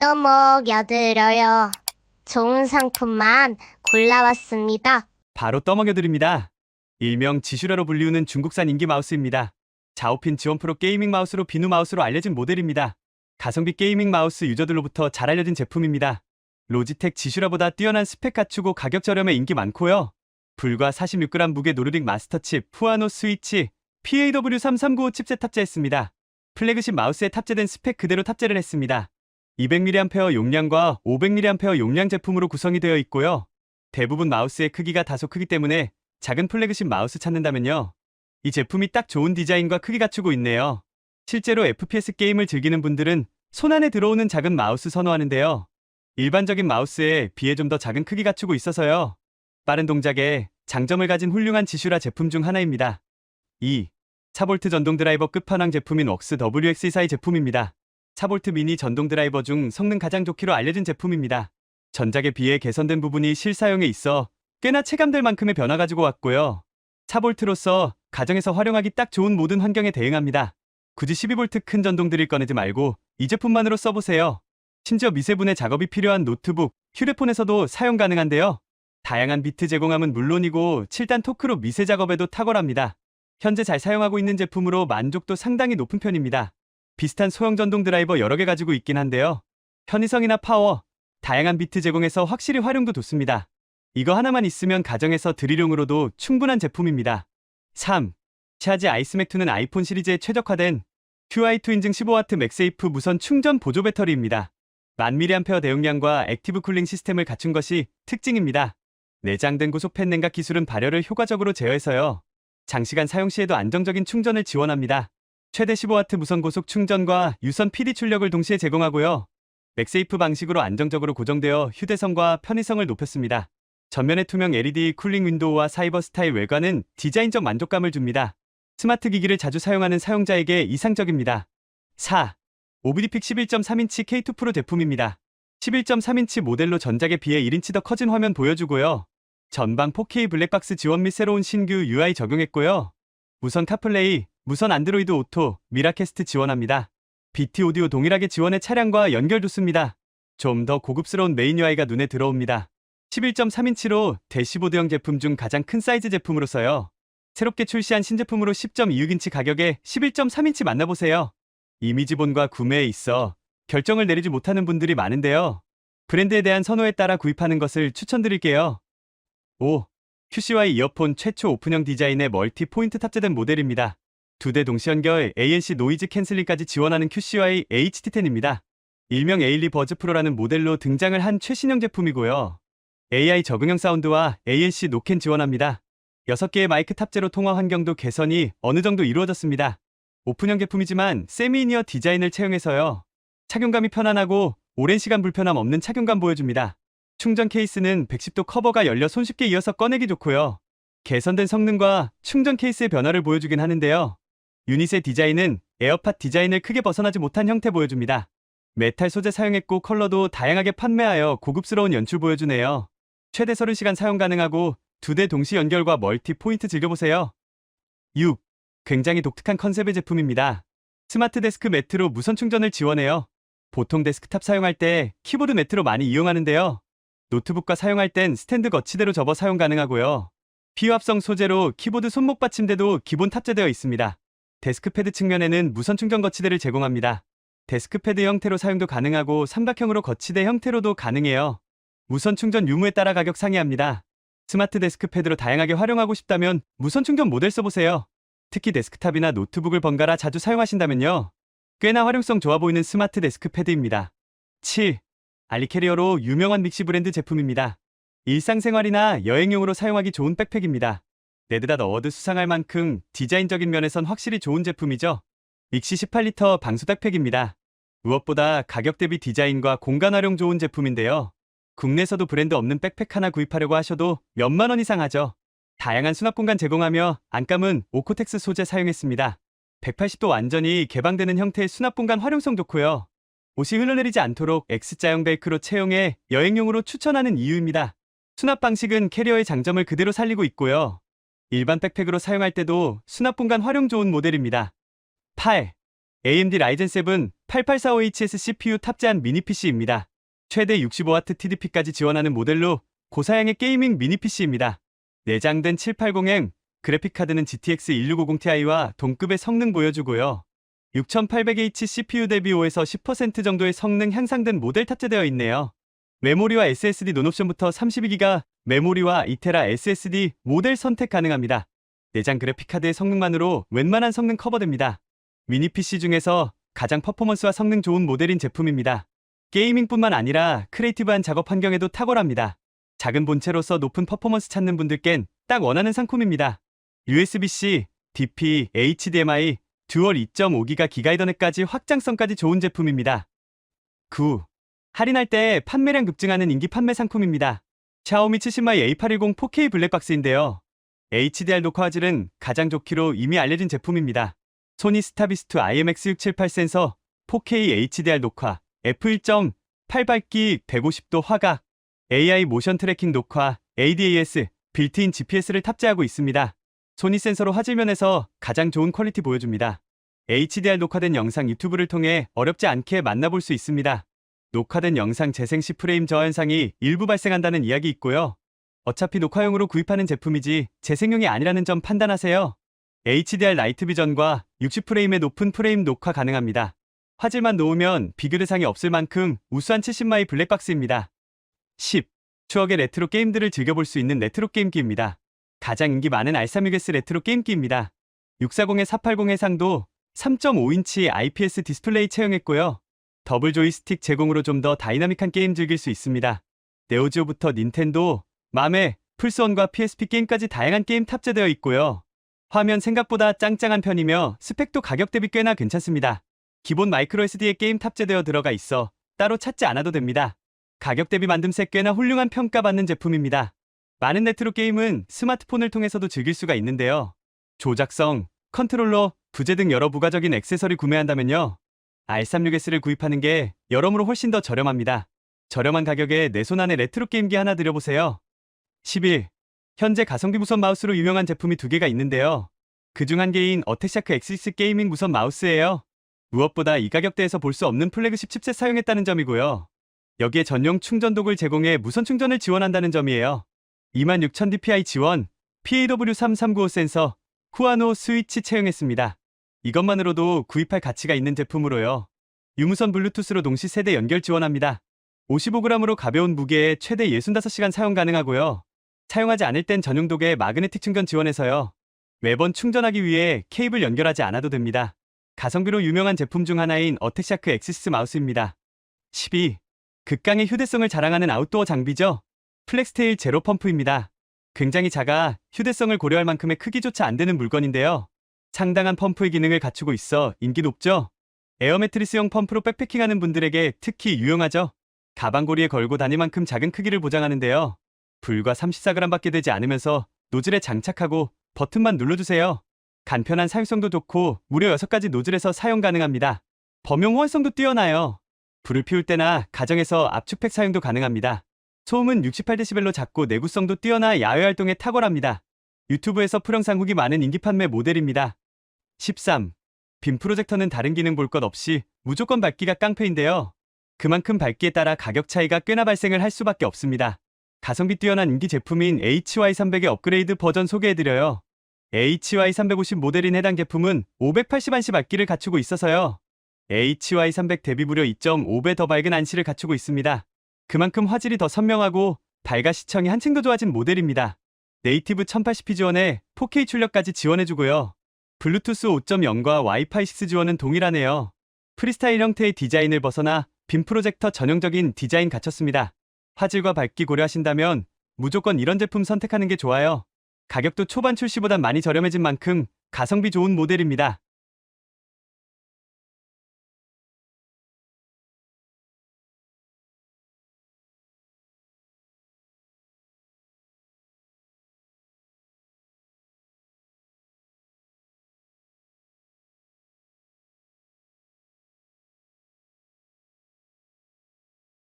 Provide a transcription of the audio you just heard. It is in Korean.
또 먹여드려요. 좋은 상품만 골라왔습니다. 바로 떠먹여드립니다. 일명 지슈라로 불리우는 중국산 인기 마우스입니다. 자오핀 지원 프로 게이밍 마우스로 비누 마우스로 알려진 모델입니다. 가성비 게이밍 마우스 유저들로부터 잘 알려진 제품입니다. 로지텍 지슈라보다 뛰어난 스펙 갖추고 가격 저렴에 인기 많고요. 불과 46g 무게 노르릭 마스터칩, 푸아노 스위치, PAW3395 칩셋 탑재했습니다. 플래그십 마우스에 탑재된 스펙 그대로 탑재를 했습니다. 200mAh 용량과 500mAh 용량 제품으로 구성이 되어 있고요. 대부분 마우스의 크기가 다소 크기 때문에 작은 플래그십 마우스 찾는다면요. 이 제품이 딱 좋은 디자인과 크기 갖추고 있네요. 실제로 FPS 게임을 즐기는 분들은 손 안에 들어오는 작은 마우스 선호하는데요. 일반적인 마우스에 비해 좀 더 작은 크기 갖추고 있어서요. 빠른 동작에 장점을 가진 훌륭한 지슈라 제품 중 하나입니다. 2. 차볼트 전동 드라이버 끝판왕 제품인 웍스 WX24의 제품입니다. 차볼트 미니 전동 드라이버 중 성능 가장 좋기로 알려진 제품입니다. 전작에 비해 개선된 부분이 실사용에 있어 꽤나 체감될 만큼의 변화 가지고 왔고요. 차볼트로서 가정에서 활용하기 딱 좋은 모든 환경에 대응합니다. 굳이 12V 큰 전동 드릴 꺼내지 말고 이 제품만으로 써보세요. 심지어 미세분해 작업이 필요한 노트북, 휴대폰에서도 사용 가능한데요. 다양한 비트 제공함은 물론이고 7단 토크로 미세 작업에도 탁월합니다. 현재 잘 사용하고 있는 제품으로 만족도 상당히 높은 편입니다. 비슷한 소형 전동 드라이버 여러 개 가지고 있긴 한데요. 편의성이나 파워, 다양한 비트 제공에서 확실히 활용도 좋습니다. 이거 하나만 있으면 가정에서 드릴용으로도 충분한 제품입니다. 3. 샤지 아이스맥2는 아이폰 시리즈에 최적화된 QI2 인증 15W 맥세이프 무선 충전 보조 배터리입니다. 1000mAh 대용량과 액티브 쿨링 시스템을 갖춘 것이 특징입니다. 내장된 고속 팬 냉각 기술은 발열을 효과적으로 제어해서요. 장시간 사용 시에도 안정적인 충전을 지원합니다. 최대 15W 무선 고속 충전과 유선 PD 출력을 동시에 제공하고요. 맥세이프 방식으로 안정적으로 고정되어 휴대성과 편의성을 높였습니다. 전면의 투명 LED 쿨링 윈도우와 사이버 스타일 외관은 디자인적 만족감을 줍니다. 스마트 기기를 자주 사용하는 사용자에게 이상적입니다. 4. 오브디픽 11.3인치 K2 프로 제품입니다. 11.3인치 모델로 전작에 비해 1인치 더 커진 화면 보여주고요. 전방 4K 블랙박스 지원 및 새로운 신규 UI 적용했고요. 무선 카플레이, 무선 안드로이드 오토, 미라캐스트 지원합니다. BT 오디오 동일하게 지원해 차량과 연결 좋습니다. 좀 더 고급스러운 메인 UI가 눈에 들어옵니다. 11.3인치로 대시보드형 제품 중 가장 큰 사이즈 제품으로서요. 새롭게 출시한 신제품으로 10.26인치 가격에 11.3인치 만나보세요. 이미 지본과 구매에 있어 결정을 내리지 못하는 분들이 많은데요. 브랜드에 대한 선호에 따라 구입하는 것을 추천드릴게요. 5. QCY 이어폰 최초 오픈형 디자인의 멀티 포인트 탑재된 모델입니다. 두 대 동시 연결 ANC 노이즈 캔슬링까지 지원하는 QCY HT10입니다. 일명 에일리 버즈 프로라는 모델로 등장을 한 최신형 제품이고요. AI 적응형 사운드와 ANC 노캔 지원합니다. 6개의 마이크 탑재로 통화 환경도 개선이 어느 정도 이루어졌습니다. 오픈형 제품이지만 세미이니어 디자인을 채용해서요. 착용감이 편안하고 오랜 시간 불편함 없는 착용감 보여줍니다. 충전 케이스는 110도 커버가 열려 손쉽게 이어서 꺼내기 좋고요. 개선된 성능과 충전 케이스의 변화를 보여주긴 하는데요. 유닛의 디자인은 에어팟 디자인을 크게 벗어나지 못한 형태 보여줍니다. 메탈 소재 사용했고 컬러도 다양하게 판매하여 고급스러운 연출 보여주네요. 최대 30시간 사용 가능하고 두 대 동시 연결과 멀티 포인트 즐겨보세요. 6. 굉장히 독특한 컨셉의 제품입니다. 스마트 데스크 매트로 무선 충전을 지원해요. 보통 데스크탑 사용할 때 키보드 매트로 많이 이용하는데요. 노트북과 사용할 땐 스탠드 거치대로 접어 사용 가능하고요. 비합성 소재로 키보드 손목 받침대도 기본 탑재되어 있습니다. 데스크패드 측면에는 무선 충전 거치대를 제공합니다. 데스크패드 형태로 사용도 가능하고 삼각형으로 거치대 형태로도 가능해요. 무선 충전 유무에 따라 가격 상이합니다. 스마트 데스크패드로 다양하게 활용하고 싶다면 무선 충전 모델 써보세요. 특히 데스크탑이나 노트북을 번갈아 자주 사용하신다면요. 꽤나 활용성 좋아 보이는 스마트 데스크패드입니다. 7. 알리캐리어로 유명한 믹시 브랜드 제품입니다. 일상생활이나 여행용으로 사용하기 좋은 백팩입니다. 네드닷 어워드 수상할 만큼 디자인적인 면에선 확실히 좋은 제품이죠. 믹시 18리터 방수 백팩입니다. 무엇보다 가격 대비 디자인과 공간 활용 좋은 제품인데요. 국내에서도 브랜드 없는 백팩 하나 구입하려고 하셔도 몇만 원 이상 하죠. 다양한 수납 공간 제공하며 안감은 오코텍스 소재 사용했습니다. 180도 완전히 개방되는 형태의 수납 공간 활용성 좋고요. 옷이 흘러내리지 않도록 X자형 벨크로 채용해 여행용으로 추천하는 이유입니다. 수납 방식은 캐리어의 장점을 그대로 살리고 있고요. 일반 백팩으로 사용할 때도 수납 공간 활용 좋은 모델입니다. 8. AMD 라이젠 7 8845HS CPU 탑재한 미니 PC입니다. 최대 65W TDP까지 지원하는 모델로 고사양의 게이밍 미니 PC입니다. 내장된 780M, 그래픽카드는 GTX 1650ti와 동급의 성능 보여주고요. 6800H CPU 대비 5에서 10% 정도의 성능 향상된 모델 탑재되어 있네요. 메모리와 SSD 논옵션부터 32기가 메모리와 2테라 SSD 모델 선택 가능합니다. 내장 그래픽 카드의 성능만으로 웬만한 성능 커버됩니다. 미니 PC 중에서 가장 퍼포먼스와 성능 좋은 모델인 제품입니다. 게이밍뿐만 아니라 크리에이티브한 작업 환경에도 탁월합니다. 작은 본체로서 높은 퍼포먼스 찾는 분들껜 딱 원하는 상품입니다. USB-C, DP, HDMI, 듀얼 2.5기가 기가이더넷까지 확장성까지 좋은 제품입니다. 9. 할인할 때 판매량 급증하는 인기 판매 상품입니다. 샤오미 70마이 A810 4K 블랙박스인데요. HDR 녹화 화질은 가장 좋기로 이미 알려진 제품입니다. 소니 스타비스트 IMX678 센서, 4K HDR 녹화, f1.8 밝기 150도 화각, AI 모션 트래킹 녹화, ADAS, 빌트인 GPS를 탑재하고 있습니다. 소니 센서로 화질면에서 가장 좋은 퀄리티 보여줍니다. HDR 녹화된 영상 유튜브를 통해 어렵지 않게 만나볼 수 있습니다. 녹화된 영상 재생 시 프레임 저현상이 일부 발생한다는 이야기 있고요. 어차피 녹화용으로 구입하는 제품이지 재생용이 아니라는 점 판단하세요. HDR 라이트 비전과 60프레임의 높은 프레임 녹화 가능합니다. 화질만 놓으면 비교 대상이 없을 만큼 우수한 70마이 블랙박스입니다. 10. 추억의 레트로 게임들을 즐겨볼 수 있는 레트로 게임기입니다. 가장 인기 많은 R36S 레트로 게임기입니다. 640의 480 해상도 3.5인치 IPS 디스플레이 채용했고요. 더블 조이스틱 제공으로 좀 더 다이나믹한 게임 즐길 수 있습니다. 네오지오부터 닌텐도, 맘에, 플스원과 PSP 게임까지 다양한 게임 탑재되어 있고요. 화면 생각보다 짱짱한 편이며 스펙도 가격 대비 꽤나 괜찮습니다. 기본 마이크로 SD의 게임 탑재되어 들어가 있어 따로 찾지 않아도 됩니다. 가격 대비 만듦새 꽤나 훌륭한 평가받는 제품입니다. 많은 레트로 게임은 스마트폰을 통해서도 즐길 수가 있는데요. 조작성, 컨트롤러, 부재 등 여러 부가적인 액세서리 구매한다면요. R36S를 구입하는 게 여러모로 훨씬 더 저렴합니다. 저렴한 가격에 내 손 안에 레트로 게임기 하나 들여보세요. 11. 현재 가성비 무선 마우스로 유명한 제품이 두 개가 있는데요. 그 중 한 개인 어택샤크 엑시스 게이밍 무선 마우스예요. 무엇보다 이 가격대에서 볼 수 없는 플래그십 칩셋 사용했다는 점이고요. 여기에 전용 충전 독을 제공해 무선 충전을 지원한다는 점이에요. 26000dpi 지원, PAW3395 센서, 후아노 스위치 채용했습니다. 이것만으로도 구입할 가치가 있는 제품으로요. 유무선 블루투스로 동시 세대 연결 지원합니다. 55g으로 가벼운 무게에 최대 65시간 사용 가능하고요. 사용하지 않을 땐 전용 독에 마그네틱 충전 지원해서요. 매번 충전하기 위해 케이블 연결하지 않아도 됩니다. 가성비로 유명한 제품 중 하나인 어택샤크 엑시스 마우스입니다. 12. 극강의 휴대성을 자랑하는 아웃도어 장비죠. 플렉스테일 제로 펌프입니다. 굉장히 작아 휴대성을 고려할 만큼의 크기조차 안 되는 물건인데요. 상당한 펌프의 기능을 갖추고 있어 인기 높죠? 에어 매트리스용 펌프로 백패킹하는 분들에게 특히 유용하죠? 가방고리에 걸고 다닐 만큼 작은 크기를 보장하는데요. 불과 34g밖에 되지 않으면서 노즐에 장착하고 버튼만 눌러주세요. 간편한 사용성도 좋고 무려 6가지 노즐에서 사용 가능합니다. 범용 호환성도 뛰어나요. 불을 피울 때나 가정에서 압축팩 사용도 가능합니다. 소음은 68dB로 작고 내구성도 뛰어나 야외 활동에 탁월합니다. 유튜브에서 풀영상 후기 많은 인기 판매 모델입니다. 13. 빔 프로젝터는 다른 기능 볼 것 없이 무조건 밝기가 깡패인데요. 그만큼 밝기에 따라 가격 차이가 꽤나 발생을 할 수밖에 없습니다. 가성비 뛰어난 인기 제품인 HY300의 업그레이드 버전 소개해드려요. HY350 모델인 해당 제품은 580안시 밝기를 갖추고 있어서요. HY300 대비 무려 2.5배 더 밝은 안시를 갖추고 있습니다. 그만큼 화질이 더 선명하고 밝아 시청이 한층 더 좋아진 모델입니다. 네이티브 1080p 지원에 4K 출력까지 지원해주고요. 블루투스 5.0과 와이파이 6 지원은 동일하네요. 프리스타일 형태의 디자인을 벗어나 빔 프로젝터 전형적인 디자인 갖췄습니다. 화질과 밝기 고려하신다면 무조건 이런 제품 선택하는 게 좋아요. 가격도 초반 출시보단 많이 저렴해진 만큼 가성비 좋은 모델입니다.